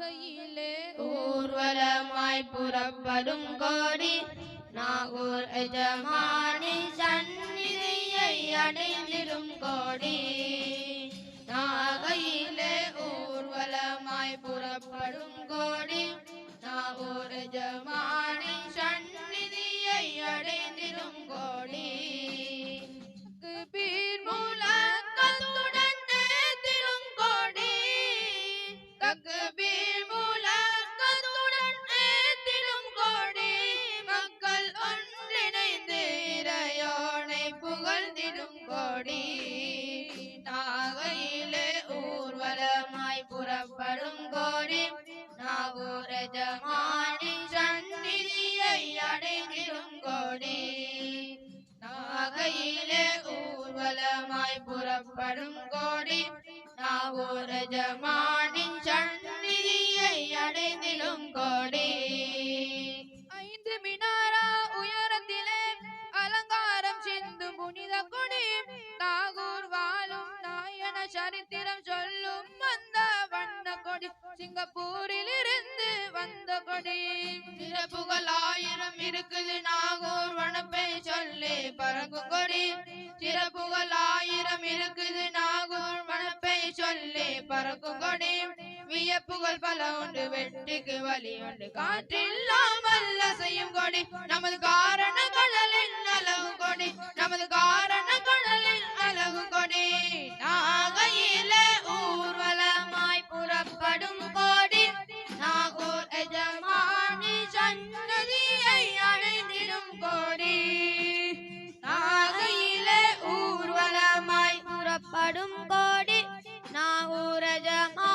நாகையிலே ஊர்வலமாய் புறப்படும் கோடி நாகூர் எஜமானி சந்நிதியை அடைந்திடும் கோடி. நாகையிலே ஊர்வலமாய் புறப்படும் கோடி புறப்படும் கோடி நாகூர ஜமானின் சந்நிதியை அடைந்திடும் கோடி. ஐந்து மினாரா உயரத்திலே அலங்காரம் சிந்தும் புனித கொடி. நாகூர் வாழும் நாயன சரித்திரம் சொல்லும் வந்த வண்ண கொடி. சிங்கப்பூரில் இருந்து வந்த கொடி. சிறப்புகள் ஆயிரம் இருக்குது. நாகூர் வனப்பை சொல்லி பறக்கும் கொடி. சிறப்புகள் ஆயிரம் இருக்குது. நாகூர் மனப்பை சொல்லி பறக்கும் கொடி. வியப்புகள் பல உண்டு வெற்றிக்கு வழி உண்டு. காற்றில்லாமல் அசையும் கொடி. நமது காரண கடலின் படும் கோடி நான் ஊரஜமா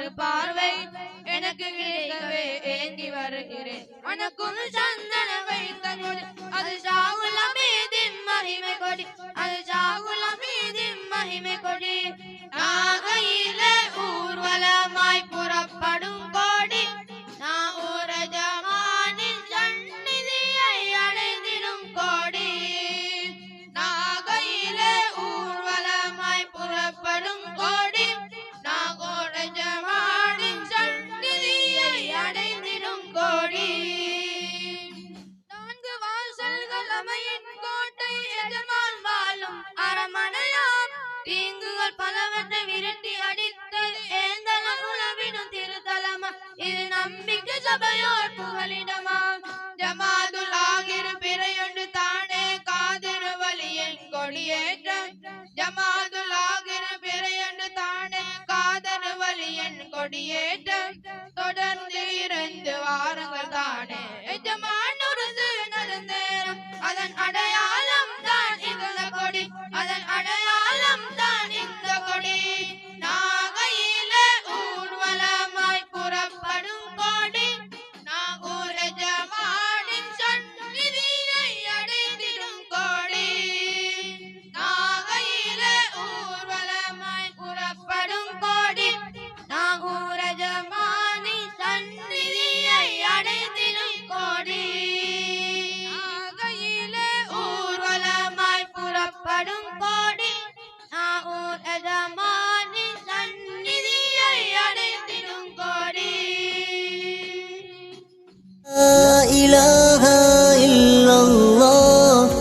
எஜமான் திருப்பார்வை எனக்கு கிடைக்கவே ஏந்தி வருகிறேன். உனக்கும் சந்தன வைத்த தீங்குகள் பலவற்றை விரட்டி அடித்து ஏந்தலம் உணவினும் திருத்தலமா. இது நம்பிக்கை சபையோர் புகலிடமா. ஜமாதுல் ஆகிரு பிறையொன்று தானே காதிரு வலியின் கொடியேற்றம். ஜமாதுல் ஆகிரு பிறையொன்று தானே காதரு வலியின் கொடியேற்றம். தொடர்ந்து இருந்து வாருங்கள் தானே. எஜமான் நடந்தேரம். அதன் அடையாளம்